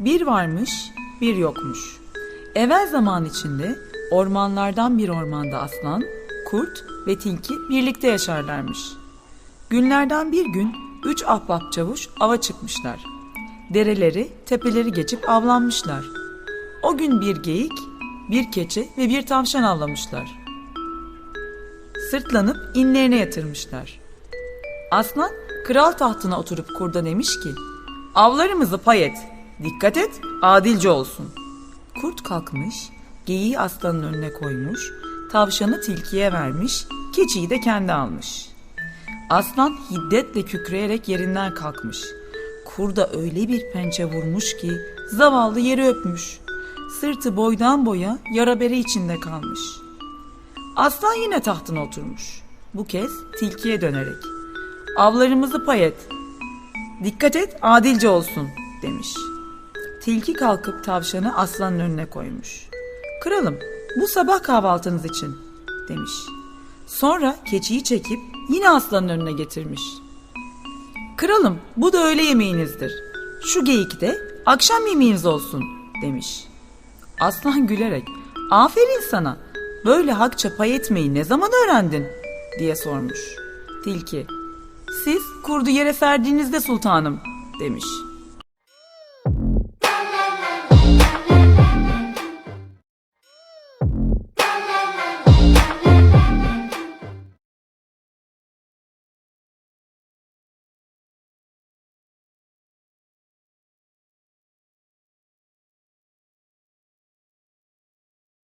Bir varmış, bir yokmuş. Evvel zaman içinde ormanlardan bir ormanda aslan, kurt ve tilki birlikte yaşarlarmış. Günlerden bir gün üç ahbap çavuş ava çıkmışlar. Dereleri, tepeleri geçip avlanmışlar. O gün bir geyik, bir keçi ve bir tavşan avlamışlar. Sırtlanıp inlerine yatırmışlar. Aslan kral tahtına oturup kurda demiş ki Avlarımızı pay et. Dikkat et adilce olsun. Kurt kalkmış, geyiği aslanın önüne koymuş, tavşanı tilkiye vermiş, keçiyi de kendi almış. Aslan hiddetle kükreyerek yerinden kalkmış. Kurda öyle bir pençe vurmuş ki zavallı yeri öpmüş. Sırtı boydan boya yara bere içinde kalmış. Aslan yine tahtına oturmuş. Bu kez tilkiye dönerek. Avlarımızı pay et. Dikkat et adilce olsun demiş. Tilki kalkıp tavşanı aslanın önüne koymuş. Kralım bu sabah kahvaltınız için demiş. Sonra keçiyi çekip yine aslanın önüne getirmiş. Kralım bu da öğle yemeğinizdir. Şu geyik de akşam yemeğiniz olsun demiş. Aslan gülerek aferin sana böyle hakça pay etmeyi ne zaman öğrendin diye sormuş. Tilki siz kurdu yere serdiğinizde sultanım demiş.